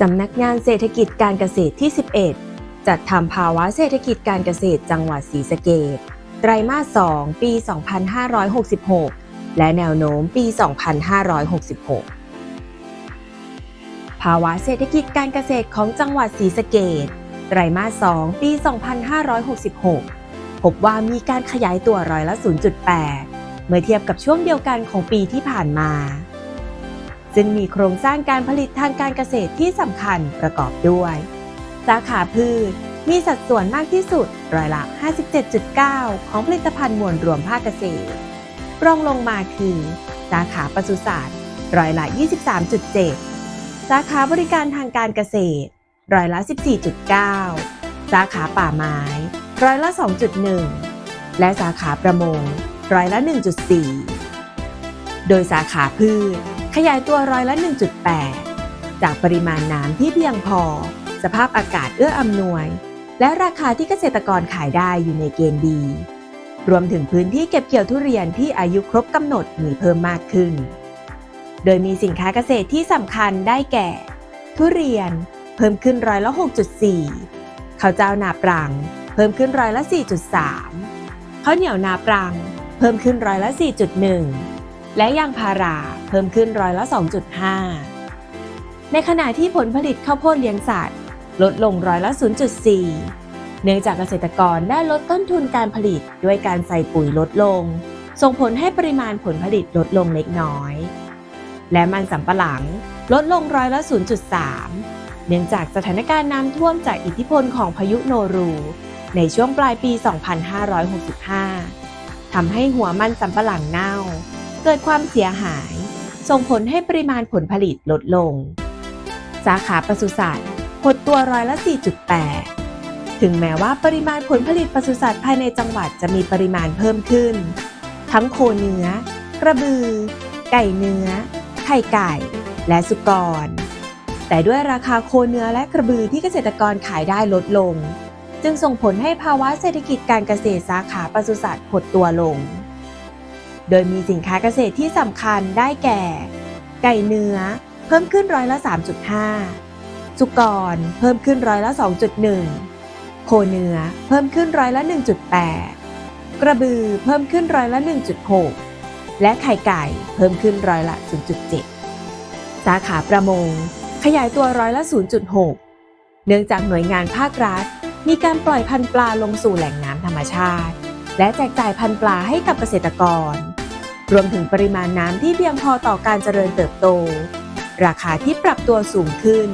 สำนักงานเศรษฐกิจการเกษตรที่ 11 จัดทำภาวะเศรษฐกิจการเกษตรจังหวัดศรีสะเกษไตรมาส 2 ปี 2566 และแนวโน้มปี 2566 ภาวะเศรษฐกิจการเกษตรของจังหวัดศรีสะเกษไตรมาส 2 ปี 2566 พบว่ามีการขยายตัวร้อยละ 0.8 เมื่อเทียบกับช่วงเดียวกันของปีที่ผ่านมา ซึ่งมีโครงสร้างการผลิตทางการเกษตรที่สำคัญประกอบด้วย สาขาพืช มีสัดส่วนมากที่สุดร้อยละ 57.9 ของผลิตภัณฑ์มวลรวมภาคเกษตร รองลงมาคือ สาขาปศุสัตว์ร้อยละ 23.7 สาขาบริการทางการเกษตรร้อยละ 14.9 สาขาป่าไม้ร้อยละ 2.1 และสาขาประมงร้อยละ 1.4 โดยสาขาพืช ขยายตัวร้อยละ 1.8 จากปริมาณน้ำที่เพียงพอ สภาพอากาศเอื้ออำนวย และราคาที่เกษตรกรขายได้อยู่ในเกณฑ์ดี รวมถึงพื้นที่เก็บเกี่ยวทุเรียนที่อายุครบกำหนดมีเพิ่มมากขึ้น โดยมีสินค้าเกษตรที่สำคัญได้แก่ ทุเรียนเพิ่มขึ้นร้อยละ 6.4 ข้าวเจ้านาปรัง เพิ่มขึ้นร้อยละ 4.3 ข้าวเหนียวนาปรัง เพิ่มขึ้นร้อยละ 4.1 และยางพาราเพิ่มขึ้นร้อยละ 2.5 ในขณะที่ผลผลิตข้าวโพดเลี้ยงสัตว์ ลดลงร้อยละ 0.4 เนื่องจากเกษตรกรได้ลดต้นทุนการผลิตด้วยการใส่ปุ๋ยลดลง ส่งผลให้ปริมาณผลผลิตลดลงเล็กน้อย และมันสำปะหลังลดลงร้อยละ 0.3 เนื่องจากสถานการณ์น้ำท่วมจากอิทธิพลของพายุโนรู ในช่วงปลายปี 2565ทำให้หัวมันสำปะหลังเน่า เกิดความเสียหาย ส่งผลให้ปริมาณผลผลิตลดลง สาขาปศุสัตว์หดตัวร้อยละ 4.8 ถึงแม้ว่าปริมาณผลผลิตปศุสัตว์ภายในจังหวัดจะมีปริมาณเพิ่มขึ้น ทั้งโคเนื้อ กระบือ ไก่เนื้อ ไข่ไก่ และสุกร แต่ด้วยราคาโคเนื้อและกระบือที่เกษตรกรขายได้ลดลง จึงส่งผลให้ภาวะเศรษฐกิจการเกษตรสาขาปศุสัตว์หดตัวลง โดยมีสินค้าเกษตรที่สำคัญได้แก่ ไก่เนื้อ เพิ่มขึ้นร้อยละ 3.5 สุกร เพิ่มขึ้นร้อยละ 2.1 โคเนื้อ เพิ่มขึ้นร้อยละ 1.8 กระบือ เพิ่มขึ้นร้อยละ 1.6 และไข่ไก่ เพิ่มขึ้นร้อยละ 0.7 สาขาประมง ขยายตัวร้อยละ 0.6 เนื่องจากหน่วยงานภาครัฐ มีการปล่อยพันธุ์ปลาลงสู่แหล่งน้ำธรรมชาติและแจกจ่ายพันธุ์ปลาให้กับเกษตรกร รวมถึงปริมาณน้ำที่เพียงพอต่อการเจริญเติบโต ราคาที่ปรับตัวสูงขึ้น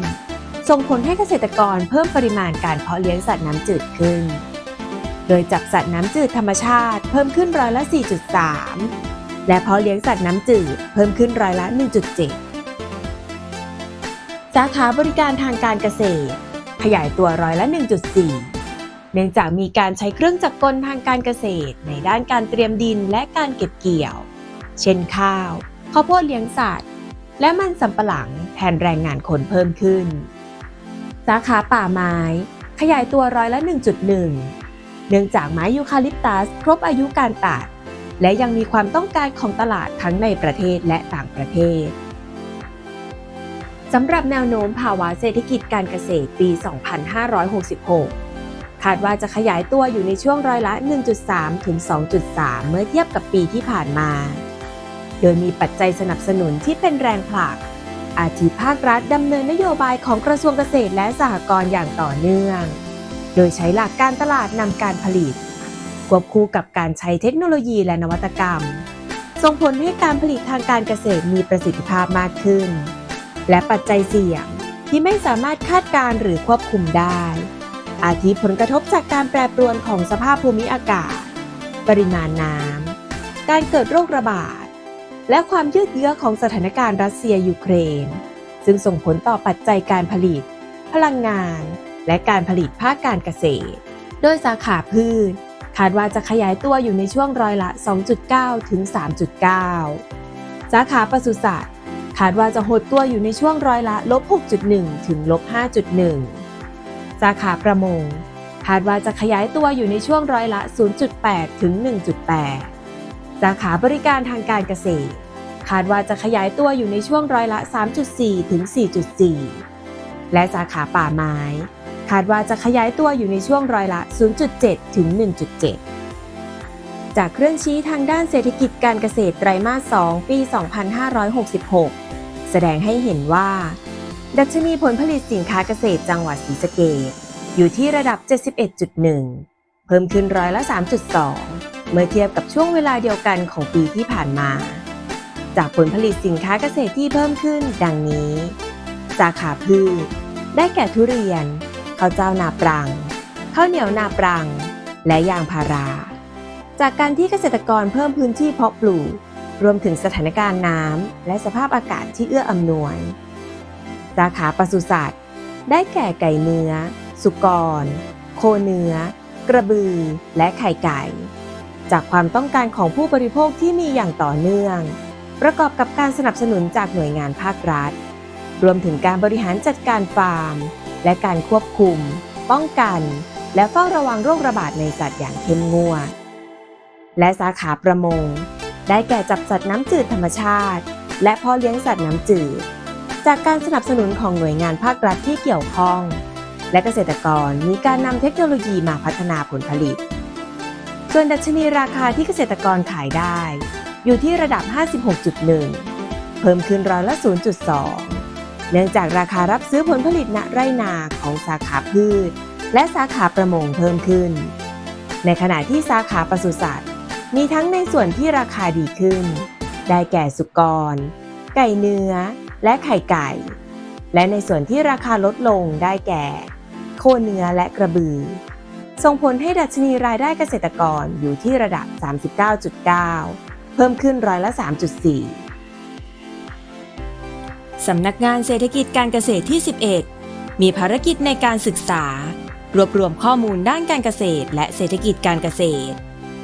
ส่งผลให้เกษตรกรเพิ่มปริมาณการเพาะเลี้ยงสัตว์น้ำจืดขึ้น โดยจับสัตว์น้ำจืดธรรมชาติเพิ่มขึ้นร้อยละ 4.3 และเพาะเลี้ยงสัตว์น้ำจืดเพิ่มขึ้นร้อยละ 1.7 สาขาบริการทางการเกษตร ขยายตัวร้อยละ 1.4เนื่องจากมีการใช้เครื่องจักรกลทางการเกษตรในด้านการเตรียมดินและการเก็บเกี่ยว เช่นข้าวข้าวโพดเลี้ยงสัตว์ และมันสำปะหลังแทนแรงงานคนเพิ่มขึ้น สาขาป่าไม้ ขยายตัวร้อยละ 1.1 เนื่องจากไม้ยูคาลิปตัสครบอายุการตัด และยังมีความต้องการของตลาดทั้งในประเทศและต่างประเทศสำหรับแนวโน้มภาวะเศรษฐกิจการเกษตรปี 2566 คาดว่าจะขยายตัวอยู่ในช่วงร้อยละ 1.3 ถึง 2.3 เมื่อเทียบกับปีที่ผ่านมา โดยมีปัจจัยสนับสนุนที่เป็นแรงผลัก อาทิภาครัฐดำเนินนโยบายของกระทรวงเกษตรและสหกรณ์อย่างต่อเนื่อง โดยใช้หลักการตลาดนำการผลิต ควบคู่กับการใช้เทคโนโลยีและนวัตกรรม ส่งผลให้การผลิตทางการเกษตรมีประสิทธิภาพมากขึ้น และปัจจัยเสี่ยงที่ไม่สามารถคาดการณ์หรือควบคุมได้ อาทิผลกระทบจากการแปรปรวนของสภาพภูมิอากาศ ปริมาณน้ำ การเกิดโรคระบาด และความยืดเยื้อของสถานการณ์รัสเซียยูเครน ซึ่งส่งผลต่อปัจจัยการผลิต พลังงาน และการผลิตภาคการเกษตร โดยสาขาพืชคาดว่าจะขยายตัวอยู่ในช่วงร้อยละ 2.9 ถึง 3.9 สาขาปศุสัตว์คาดว่าจะหดตัวอยู่ในช่วงร้อยละลบ6.1 ถึงลบ5.1 สาขาประมง คาดว่าจะขยายตัวอยู่ในช่วงร้อยละ 0.8 ถึง 1.8 สาขาบริการทางการเกษตร คาดว่าจะขยายตัวอยู่ในช่วงร้อยละ 3.4 ถึง 4.4 และสาขาป่าไม้ คาดว่าจะขยายตัวอยู่ในช่วงร้อยละ 0.7 ถึง 1.7 จากเครื่องชี้ทางด้านเศรษฐกิจการเกษตรไตรมาส 2 ปี 2566 แสดงให้เห็นว่า ดัชนีผลผลิตสินค้าเกษตรจังหวัดศรีสะเกษอยู่ที่ระดับ 71.1 เพิ่มขึ้นร้อยละ 3.2 เมื่อเทียบกับช่วงเวลาเดียวกันของปีที่ผ่านมา จากผลผลิตสินค้าเกษตรที่เพิ่มขึ้นดังนี้ สาขาพืช ได้แก่ทุเรียนข้าวเจ้านาปรังข้าวเหนียวนาปรัง และยางพารา จากการที่เกษตรกรเพิ่มพื้นที่เพาะปลูก รวมถึงสถานการณ์น้ำและสภาพอากาศที่เอื้ออำนวย สาขาปศุสัตว์ ได้แก่ไก่เนื้อ สุกร โคเนื้อ กระบือ และไข่ไก่ จากความต้องการของผู้บริโภคที่มีอย่างต่อเนื่อง ประกอบกับการสนับสนุนจากหน่วยงานภาครัฐ รวมถึงการบริหารจัดการฟาร์ม และการควบคุม ป้องกัน และเฝ้าระวังโรคระบาดในสัตว์อย่างเข้มงวด และสาขาประมง ได้แก่จับสัตว์น้ำจืดธรรมชาติ และพาะเลี้ยงสัตว์น้ำจืด จากการสนับสนุนของหน่วยงานภาครัฐที่เกี่ยวข้อง และเกษตรกรมีการนำเทคโนโลยีมาพัฒนาผลผลิต ส่วนดัชนีราคาที่เกษตรกรขายได้ อยู่ที่ระดับ 56.1 เพิ่มขึ้นร้อยละ 0.2 เนื่องจากราคารับซื้อผลผลิตณไร่นาของสาขาพืช และสาขาประมงเพิ่มขึ้น ในขณะที่สาขาปศุสัตว์ มีทั้งในส่วนที่ราคาดีขึ้น ได้แก่สุกร ไก่เนื้อ และไข่ไก่ และในส่วนที่ราคาลดลงได้แก่ โคเนื้อและกระบือ ส่งผลให้ดัชนีรายได้เกษตรกรอยู่ที่ระดับ 39.9 เพิ่มขึ้นร้อยละ 3.4 สำนักงานเศรษฐกิจการเกษตรที่ 11 มีภารกิจในการศึกษา รวบรวมข้อมูลด้านการเกษตร และเศรษฐกิจการเกษตร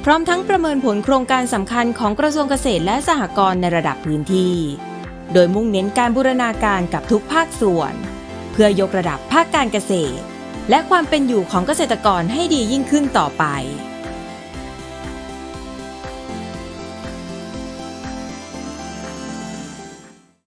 พร้อมทั้งประเมินผลโครงการสำคัญของกระทรวงเกษตรและสหกรณ์ในระดับพื้นที่ โดยมุ่งเน้นการบูรณาการกับทุกภาคส่วน เพื่อยกระดับภาคการเกษตร และความเป็นอยู่ของเกษตรกรให้ดียิ่งขึ้นต่อไป